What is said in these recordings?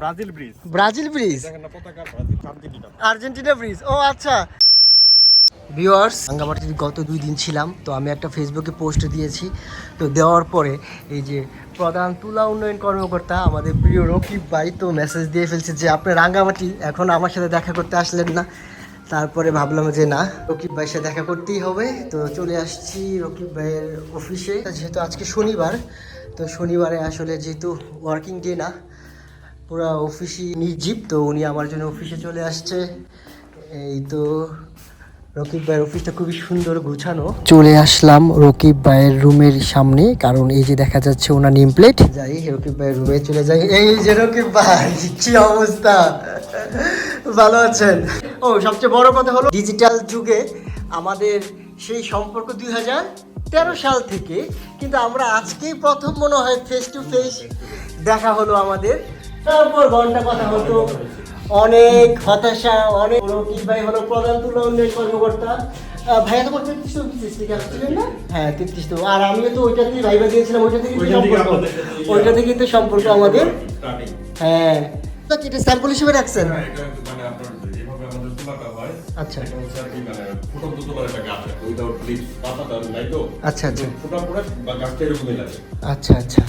Brazil bridge. Brazil bridge? Argentina bridge. ও আচ্ছা। Viewers রাঙ্গামাটির গত দুই দিন ছিলাম তো আমি একটা ফেসবুকে পোস্ট দিয়েছি। তো দেওয়ার পরে এই যে প্রধান তুলা উন্নয়ন কর্মকর্তা আমাদের প্রিয় রকিব ভাই তো মেসেজ দিয়ে ফেলছে যে আপনি রাঙ্গামাটি এখন আমার সাথে দেখা করতে আসলেন না। তারপরে ভাবলাম যে না রকিব ভাইয়ের সাথে দেখা করতেই হবে। তো চলে আসছি রকিব ভাইয়ের অফিসে যেহেতু আজকে শনিবার তো শনিবারে আসলে যেহেতু ওয়ার্কিং ডে না পুরো অফিসই নির্জীব তো উনি আমার জন্য অফিসে চলে আসছে। এই তো রকিব ভাইয়ের অফিসটা খুবই সুন্দর গুছানো। চলে আসলাম রকিব ভাইয়ের রুমের সামনে কারণ এই যে দেখা যাচ্ছে ওনার নেম প্লেট যাই রকিব ভাইয়ের রুমে চলে যাই। এই যে রকিব ভাই কি অবস্থা? ভালো আছেন? ও সবচেয়ে বড় কথা হলো ডিজিটাল যুগে আমাদের সেই সম্পর্ক দুই হাজার তেরো সাল থেকে কিন্তু আমরা আজকেই প্রথম মনে হয় ফেস টু ফেস দেখা হলো আমাদের। তারপর ঘণ্টা কথা হতো অনেক হতাশা অনেক রকিব ভাই হলো প্রধান তুলা উন্নয়ন কর্মকর্তা। ভাইয়া তোমার তেত্রিশ অফিস থেকে আসছিলেন না? হ্যাঁ তেত্রিশ তো আর আমিও তো ভাইবা দিয়েছিলাম ওইটা থেকে সম্পর্ক ইয়ে- ওইটা থেকে তো সম্পর্ক আমাদের। হ্যাঁ। এটা স্যাম্পল হিসেবে রাখছেন? হ্যাঁ এটা মানে হয় আচ্ছা। কি মানে আচ্ছা আচ্ছা। আচ্ছা আচ্ছা।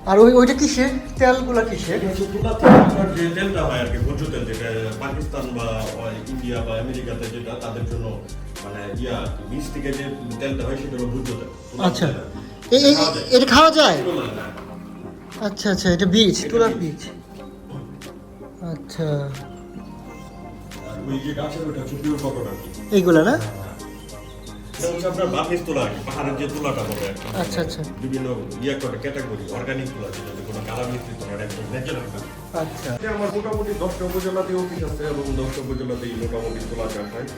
আর ওই ওইটা কিসের তেলগুলা যে তেলটা হয় আর কি ভোজ্য তেল যেটা পাকিস্তান বা ইন্ডিয়া বা আমেরিকাতে যেটা তাদের জন্য মানে ইয়া বীজ থেকে যে তেলটা হয় সেটা হলো ভোজ্য তেল। আচ্ছা। এটা খাওয়া যায়। আচ্ছা আচ্ছা এটা বীজ? তুলার বীজ। আচ্ছা। এইগুলা না? এটা হচ্ছে আপনার তুলা পাহাড়ের যে তুলাটা বলে আচ্ছা আচ্ছা। বিভিন্ন ইয়ে করে ক্যাটাগরি অর্গানিক তুলা যেটাতে কোনো কালা মিশ্রিত না একদম ন্যাচারাল আচ্ছা। আমার মোটামুটি দশটা উপজেলাতে অফিস আছে এবং দশটা উপজেলাতেই মোটামুটি তোলা চাষ হয়।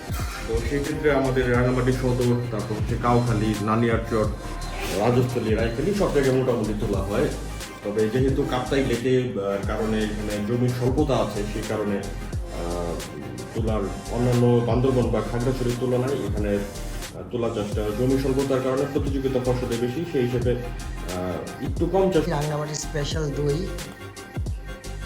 তো সেই ক্ষেত্রে আমাদের রাঙামাটি সদর তারপর হচ্ছে কাউখালী নানিয়ারচর রাজস্থলী রায়খালী সব জায়গায় মোটামুটি তোলা হয়। তবে যেহেতু কাপ্তাই লেটে কারণে এখানে জমির স্বল্পতা আছে সেই কারণে তোলার অন্যান্য বান্দরবন বা খাগড়াছড়ির তুলনায় এখানে তোলা চাষটা জমি স্বল্পতার কারণে প্রতিযোগিতা ফসলে বেশি, সেই হিসেবে একটু কম চাষ স্পেশাল দই।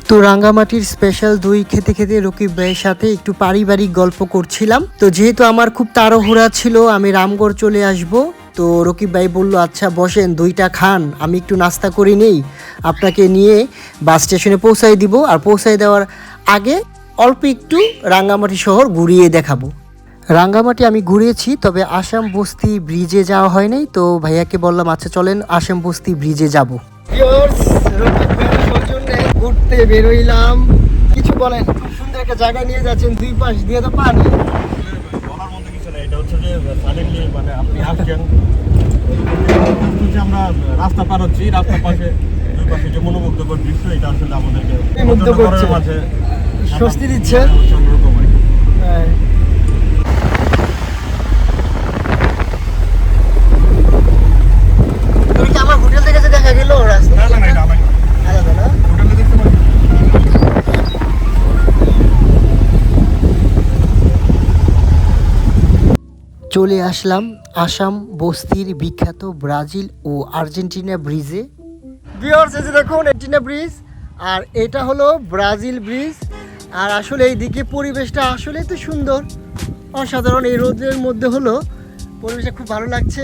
তো রাঙ্গামাটির স্পেশাল দই খেতে খেতে রকিব ভাইয়ের সাথে একটু পারিবারিক গল্প করছিলাম। তো যেহেতু আমার খুব তাড়াহুড়া ছিল, আমি রামগড় চলে আসব। তো রকিব ভাই বলল আচ্ছা বসেন, দইটা খান, আমি একটু নাস্তা করে নেই। আপনাকে নিয়ে বাস স্টেশনে পৌঁছাই দিব। আর পৌঁছাই দেওয়ার আগে অল্প একটু রাঙ্গামাটি শহর ঘুরিয়ে দেখাবো। রাঙ্গামাটি আমি ঘুরেছি তবে আসাম বস্তি ব্রিজে যাওয়া হয় নাই তো ভাইয়াকে বললাম আচ্ছা চলেন আসাম বস্তি ব্রিজে যাব ঘুরতে বেরোইলাম কিছু বলেন খুব সুন্দর একটা জায়গায় নিয়ে যাচ্ছেন দুই পাশ দিয়ে তো পানি বলার মধ্যে কিছু নেই এটা হচ্ছে যে সাডেনলি মানে আপনি আসছেন আমরা রাস্তা পার হচ্ছি রাস্তার পাশে দুই পাশে যে মনোমুগ্ধকর দৃশ্য এটা আসলে আমাদেরকে মুগ্ধ করছে। মাঝে স্বস্তি দিচ্ছে। হ্যাঁ। চলে আসলাম আসাম বস্তির বিখ্যাত ব্রাজিল ও আর্জেন্টিনা ব্রিজে। দেখুন আর্জেন্টিনা ব্রিজ আর এটা হলো ব্রাজিল ব্রিজ। আর আসলে এই দিকে পরিবেশটা আসলেই তো সুন্দর। অসাধারণ এই রোদের মধ্যে হলো পরিবেশটা খুব ভালো লাগছে।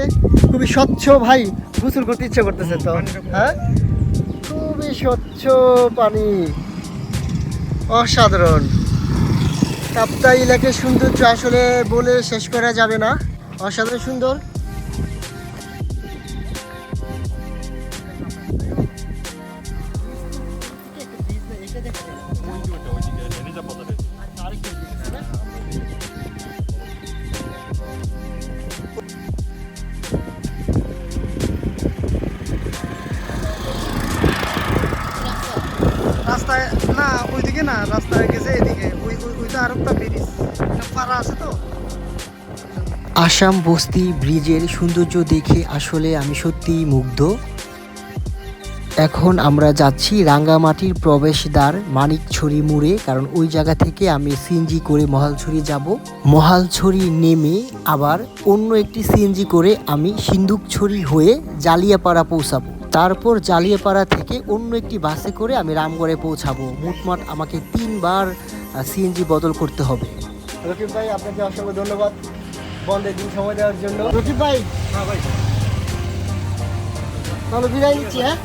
খুবই স্বচ্ছ ভাই গোসল করতে ইচ্ছে করতেছে তো। হ্যাঁ? খুবই স্বচ্ছ পানি। অসাধারণ। কাপ্তা এলাকার সৌন্দর্য আসলে বলে শেষ করা যাবে না। অসাধারণ সুন্দর। রাস্তায় না, ওইদিকে না, রাস্তায় গেছে এদিকে। আসাম বস্তি ব্রিজের সৌন্দর্য দেখে আসলে আমি সত্যিই মুগ্ধ। এখন আমরা যাচ্ছি রাঙ্গামাটির প্রবেশদ্বার মানিকছড়ি মোড়ে, কারণ ওই জায়গা থেকে আমি সিএনজি করে মহালছড়ি যাব। মহালছড়ি নেমে আবার অন্য একটি সিএনজি করে আমি সিন্দুকছড়ি হয়ে জালিয়াপাড়া পৌঁছাবো। তারপর জালিয়াপাড়া থেকে অন্য একটি বাসে করে আমি রামগড়ে পৌঁছাবো। মোটমাট আমাকে তিনবার সিএনজি বদল করতে হবে। রকিব ভাই আপনাকে অসংখ্য ধন্যবাদ। বন্ধের দিন সময় দেওয়ার জন্য। রকিব ভাই তাহলে বিদায় নিচ্ছি হ্যাঁ?